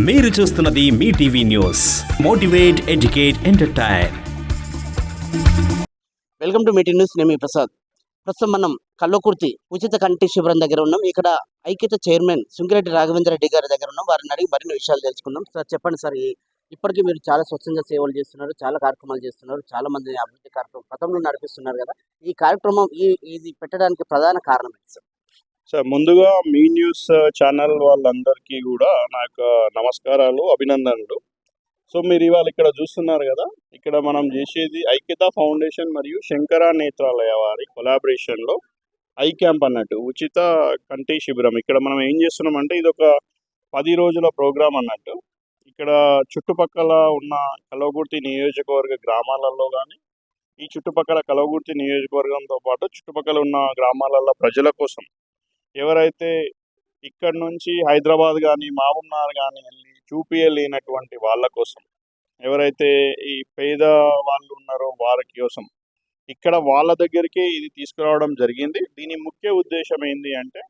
మీరు చూస్తున్నది మీ TV news. Motivate educate entertain. Welcome to meeting news నేను ప్రసాద్. ప్రస్తుతం మనం కల్లోకుర్తి ఉచిత కంటి శిబిరం దగ్గర ఉన్నాం. ఇక్కడ ఐక్యత చైర్మన్ సుంకిరెడ్డి రాఘవేంద్ర రెడ్డి గారి దగ్గర ఉన్నాం. వారిని అడిగి మరిన్ని విషయాలు తెలుసుకుందాం. సార్ చెప్పండి సార్ ఇప్పటికీ మీరు చాలా స్వచ్ఛంద సేవలు చేస్తున్నారు చాలా కార్యక్రమాలు చేస్తున్నారు చాలా మంది అభివృద్ధి కార్యక్రమం గతంలో నడిపిస్తున్నారు కదా. ఈ కార్యక్రమం ఈ ఇది పెట్టడానికి ప్రధాన కారణం ఏంటి సార్? సార్ ముందుగా మీ న్యూస్ ఛానల్ వాళ్ళందరికీ కూడా నా యొక్క నమస్కారాలు అభినందనలు. సో మీరు ఇవాళ ఇక్కడ చూస్తున్నారు కదా ఇక్కడ మనం చేసేది ఐక్యత ఫౌండేషన్ మరియు శంకర నేత్రాలయ వారి కొలాబరేషన్లో ఐ క్యాంప్ అన్నట్టు ఉచిత కంటి శిబిరం. ఇక్కడ మనం ఏం చేస్తున్నామంటే ఇది ఒక పది రోజుల ప్రోగ్రాం అన్నట్టు. ఇక్కడ చుట్టుపక్కల ఉన్న కలవగుర్తి నియోజకవర్గ గ్రామాలలో కానీ ఈ చుట్టుపక్కల కలవగుర్తి నియోజకవర్గంతో పాటు చుట్టుపక్కల ఉన్న గ్రామాలలో ప్రజల కోసం ఎవరైతే ఇక్కడ నుంచి హైదరాబాద్ కానీ మహబూబ్నగర్ కానీ వెళ్ళి చూపియలేనటువంటి వాళ్ళ కోసం ఎవరైతే ఈ పేద వాళ్ళు ఉన్నారో వారి కోసం ఇక్కడ వాళ్ళ దగ్గరికి ఇది తీసుకురావడం జరిగింది. దీని ముఖ్య ఉద్దేశం ఏంటి అంటే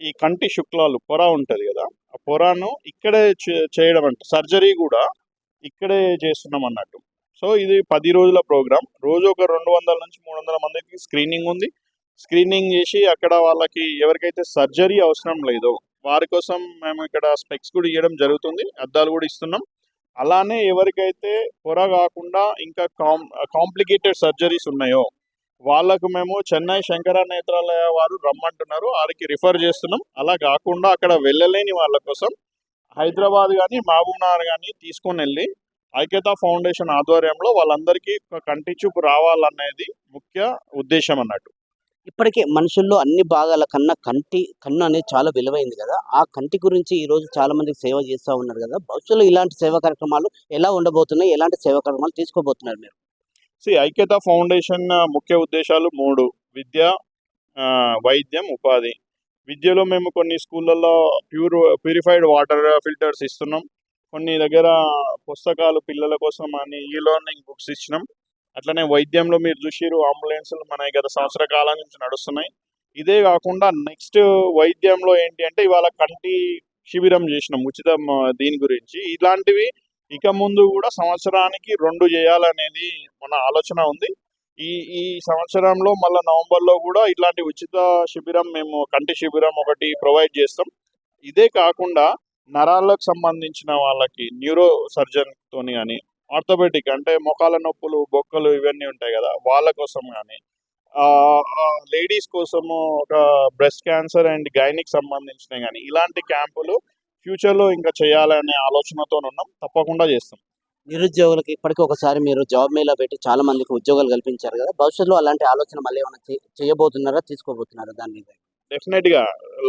ఈ కంటి శుక్లాలు పొర ఉంటుంది కదా ఆ పొరను ఇక్కడే చే- చేయడం అంటే సర్జరీ కూడా ఇక్కడే చేస్తున్నాం అన్నట్టు. సో ఇది పది రోజుల ప్రోగ్రామ్. రోజు ఒక రెండు వందల నుంచి మూడు వందల మందికి స్క్రీనింగ్ ఉంది. స్క్రీనింగ్ చేసి అక్కడ వాళ్ళకి ఎవరికైతే సర్జరీ అవసరం లేదో వారి కోసం మేము ఇక్కడ స్పెక్స్ కూడా ఇవ్వడం జరుగుతుంది. అద్దాలు కూడా ఇస్తున్నాం. అలానే ఎవరికైతే పొర కాకుండా ఇంకా కాం కాంప్లికేటెడ్ సర్జరీస్ ఉన్నాయో వాళ్ళకు మేము చెన్నై శంకర నేత్రాలయ వారు రమ్మంటున్నారు. వారికి రిఫర్ చేస్తున్నాం. అలా కాకుండా అక్కడ వెళ్ళలేని వాళ్ళ కోసం హైదరాబాద్ కానీ మహబూబ్నగర్ కానీ తీసుకొని వెళ్ళి ఐక్యతా ఫౌండేషన్ ఆధ్వర్యంలో వాళ్ళందరికీ ఒక కంటి చూపు రావాలనేది ముఖ్య ఉద్దేశం అన్నట్టు. ఇప్పటికే మనుషుల్లో అన్ని భాగాల కన్నా కంటి కన్ను అనేది చాలా విలువైంది కదా. ఆ కంటి గురించి ఈరోజు చాలా మందికి సేవ చేస్తూ ఉన్నారు కదా. భవిష్యత్తులో ఇలాంటి సేవా కార్యక్రమాలు ఎలా ఉండబోతున్నాయి? ఎలాంటి సేవా కార్యక్రమాలు తీసుకోబోతున్నారు మీరు? సి ఐక్యత ఫౌండేషన్ ముఖ్య ఉద్దేశాలు మూడు. విద్య వైద్యం ఉపాధి. విద్యలో మేము కొన్ని స్కూళ్ళల్లో ప్యూర్ ప్యూరిఫైడ్ వాటర్ ఫిల్టర్స్ ఇస్తున్నాం. కొన్ని దగ్గర పుస్తకాలు పిల్లల కోసం అని ఈ లెర్నింగ్ బుక్స్ ఇచ్చినాం. అట్లనే వైద్యంలో మీరు చూసిరు అంబులెన్స్లు మన గత సంవత్సర కాలం నుంచి నడుస్తున్నాయి. ఇదే కాకుండా నెక్స్ట్ వైద్యంలో ఏంటి అంటే ఇవాళ కంటి శిబిరం చేసినాం ఉచితం దీని గురించి. ఇలాంటివి ఇక ముందు కూడా సంవత్సరానికి రెండు చేయాలనేది మన ఆలోచన ఉంది. ఈ ఈ సంవత్సరంలో మళ్ళీ నవంబర్లో కూడా ఇట్లాంటి ఉచిత శిబిరం మేము కంటి శిబిరం ఒకటి ప్రొవైడ్ చేస్తాం. ఇదే కాకుండా నరాలకు సంబంధించిన వాళ్ళకి న్యూరో సర్జన్ తోని కానీ ఆర్థోపెటిక్ అంటే మొఖాల నొప్పులు బొక్కలు ఇవన్నీ ఉంటాయి కదా వాళ్ళ కోసం కానీ లేడీస్ కోసము ఒక బ్రెస్ట్ క్యాన్సర్ అండ్ గైనిక్ సంబంధించినవి కానీ ఇలాంటి క్యాంపులు ఫ్యూచర్లో ఇంకా చేయాలనే ఆలోచనతో ఉన్నాం. తప్పకుండా చేస్తాం. నిరుద్యోగులకు ఇప్పటికీ ఒకసారి మీరు జాబ్ మేళా పెట్టి చాలా మందికి ఉద్యోగాలు కల్పించారు కదా భవిష్యత్తులో అలాంటి ఆలోచన మళ్ళీ ఏమైనా చేయబోతున్నారా తీసుకోబోతున్నారా దాని మీద? డెఫినెట్గా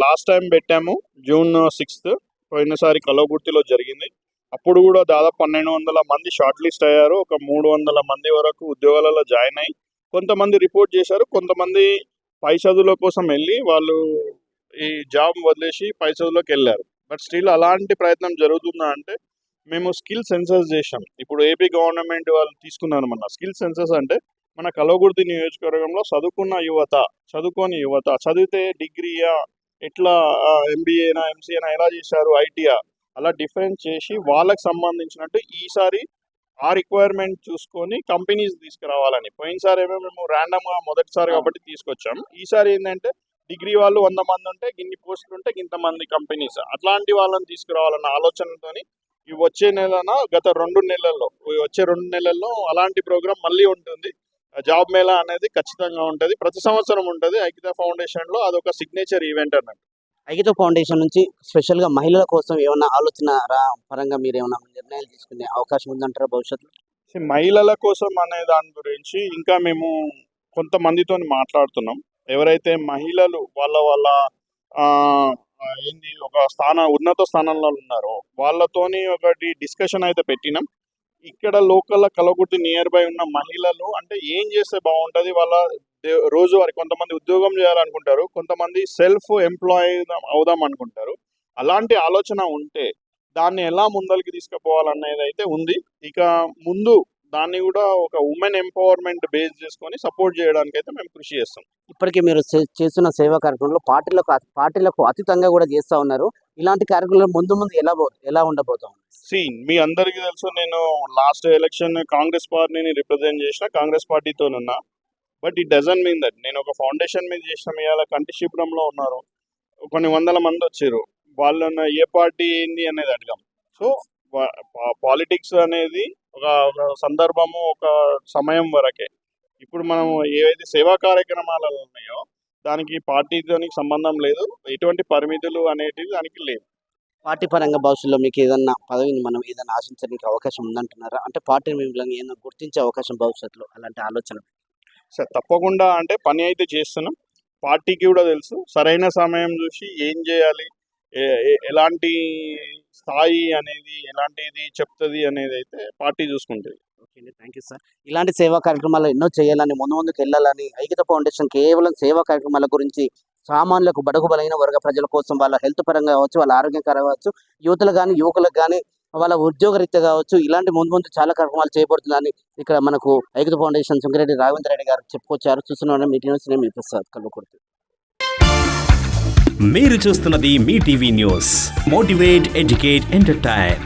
లాస్ట్ టైం పెట్టాము జూన్ సిక్స్త్ పోయినసారి కలవగుర్తిలో జరిగింది. అప్పుడు కూడా దాదాపు పన్నెండు వందల మంది షార్ట్ లిస్ట్ అయ్యారు. ఒక మూడు వందల మంది వరకు ఉద్యోగాలలో జాయిన్ అయ్యి కొంతమంది రిపోర్ట్ చేశారు. కొంతమంది పై చదువుల కోసం వెళ్ళి వాళ్ళు ఈ జాబ్ వదిలేసి పై చదువులోకి వెళ్ళారు. బట్ స్టిల్ అలాంటి ప్రయత్నం జరుగుతుందా అంటే మేము స్కిల్ సెన్సస్ చేసాం ఇప్పుడు ఏపీ గవర్నమెంట్ వాళ్ళు తీసుకున్నారు మన స్కిల్ సెన్సస్ అంటే మన కలవగుర్తి నియోజకవర్గంలో చదువుకున్న యువత చదువుకోని యువత చదివితే డిగ్రీయా ఎట్లా ఎంబీఏనా ఎంసీఏనా ఎలా చేశారు? ఐటీఆ అలా డిఫరెన్స్ చేసి వాళ్ళకి సంబంధించినట్టు ఈసారి ఆ రిక్వైర్మెంట్ చూసుకొని కంపెనీస్ తీసుకురావాలని. పోయినసారి ఏమో మేము ర్యాండమ్గా మొదటిసారి కాబట్టి తీసుకొచ్చాం. ఈసారి ఏంటంటే డిగ్రీ వాళ్ళు వంద మంది ఉంటే గిన్ని పోస్టులు ఉంటే ఇంతమంది కంపెనీస్ అట్లాంటి వాళ్ళని తీసుకురావాలన్న ఆలోచనతోని ఈ వచ్చే నెలన గత రెండు నెలల్లో వచ్చే రెండు నెలల్లో అలాంటి ప్రోగ్రామ్ మళ్ళీ ఉంటుంది. జాబ్ మేళా అనేది ఖచ్చితంగా ఉంటుంది. ప్రతి సంవత్సరం ఉంటుంది. ఐక్యత ఫౌండేషన్లో అదొక సిగ్నేచర్ ఈవెంట్ అన్నట్టు. ఐకితో ఫౌండేషన్ నుంచి స్పెషల్గా మహిళల కోసం ఏమైనా ఆలోచన రా- పరంగా మీరు ఏమైనా నిర్ణయాలు తీసుకునే అవకాశం ఉందంటారా భవిష్యత్తులో? మహిళల కోసం అనే దాని గురించి ఇంకా మేము కొంతమందితో మాట్లాడుతున్నాం. ఎవరైతే మహిళలు వాళ్ళ వాళ్ళ ఏంది ఒక స్థాన ఉన్నత స్థానంలో ఉన్నారో వాళ్ళతోని ఒకటి డిస్కషన్ అయితే పెట్టినాం. ఇక్కడ లోకల్ కలగుర్తి నియర్ బై ఉన్న మహిళలు అంటే ఏం చేస్తే బాగుంటుంది? వాళ్ళ దే- రోజువారీ కొంతమంది ఉద్యోగం చేయాలనుకుంటారు కొంతమంది సెల్ఫ్ ఎంప్లాయ్ అవుదాం అనుకుంటారు. అలాంటి ఆలోచన ఉంటే దాన్ని ఎలా ముందరికి తీసుకుపోవాలనేది అయితే ఉంది. ఇక ముందు దాన్ని కూడా ఒక ఉమెన్ ఎంపవర్మెంట్ బేస్ చేసుకొని సపోర్ట్ చేయడానికి అయితే మేము కృషి చేస్తాం. ఇప్పటికే మీరు చేస్తున్న సేవా కార్యక్రమంలో పార్టీలకు పార్టీలకు అతీతంగా కూడా చేస్తూ ఉన్నారు. ఇలాంటి కార్యక్రమాలు ముందు ముందు ఎలా ఎలా ఉండబోతాం సి మీ అందరికీ తెలుసు నేను లాస్ట్ ఎలక్షన్ కాంగ్రెస్ పార్టీని రిప్రజెంట్ చేసిన కాంగ్రెస్ పార్టీతో ఉన్నా but it doesn't mean that. నేను ఒక ఫౌండేషన్ మీద చేసిన ఇవాళ కంటి శిబిరంలో ఉన్నారు. కొన్ని వందల మంది వచ్చారు. వాళ్ళన్న ఏ పార్టీ ఏంది అనేది అడగాం. సో పాలిటిక్స్ అనేది ఒక ఒక సందర్భము ఒక సమయం వరకే. ఇప్పుడు మనం ఏవైతే సేవా కార్యక్రమాలు ఉన్నాయో దానికి పార్టీతోనికి సంబంధం లేదు. ఎటువంటి పరిమితులు అనేటివి దానికి లేవు. పార్టీ పరంగా భవిష్యత్తులో మీకు ఏదన్నా పదవిని మనం ఏదైనా ఆశించడానికి అవకాశం ఉందంటున్నారా? అంటే పార్టీ మిమ్మల్ని ఏదైనా గుర్తించే అవకాశం భవిష్యత్తులో? అలాంటి ఆలోచన సరే తప్పకుండా అంటే పని అయితే చేస్తున్నాం. పార్టీకి కూడా తెలుసు. సరైన సమయం చూసి ఏం చేయాలి? ఎలాంటి స్థాయి అనేది ఎలాంటిది చెప్తుంది అనేది అయితే పార్టీ చూసుకుంటుంది. Okay thank you sir. ఇలాంటి సేవా కార్యక్రమాలు ఎన్నో చేయాలని ముందు ముందుకు వెళ్ళాలని ఐక్యత ఫౌండేషన్ కేవలం సేవా కార్యక్రమాల గురించి సామాన్యులకు బడుగు బలైన వర్గ ప్రజల కోసం వాళ్ళ హెల్త్ పరంగా కావచ్చు వాళ్ళ ఆరోగ్యకరంగా కావచ్చు యువతలు కానీ యువకులకు కానీ వాళ్ళ ఉద్యోగరీత్యా కావచ్చు ఇలాంటి ముందు ముందు చాలా కార్యక్రమాలు చేయబడుతుందని ఇక్కడ మనకు ఐక్యత ఫౌండేషన్ సుంకిరెడ్డి రాఘవేంద్ర రెడ్డి గారు చెప్పుకొచ్చారు. చూస్తున్నాం మీ న్యూస్ నేను మీ ప్రసాద్ కల్వకుర్తి. మీరు చూస్తున్నది మీ TV news. Motivate educate entertain.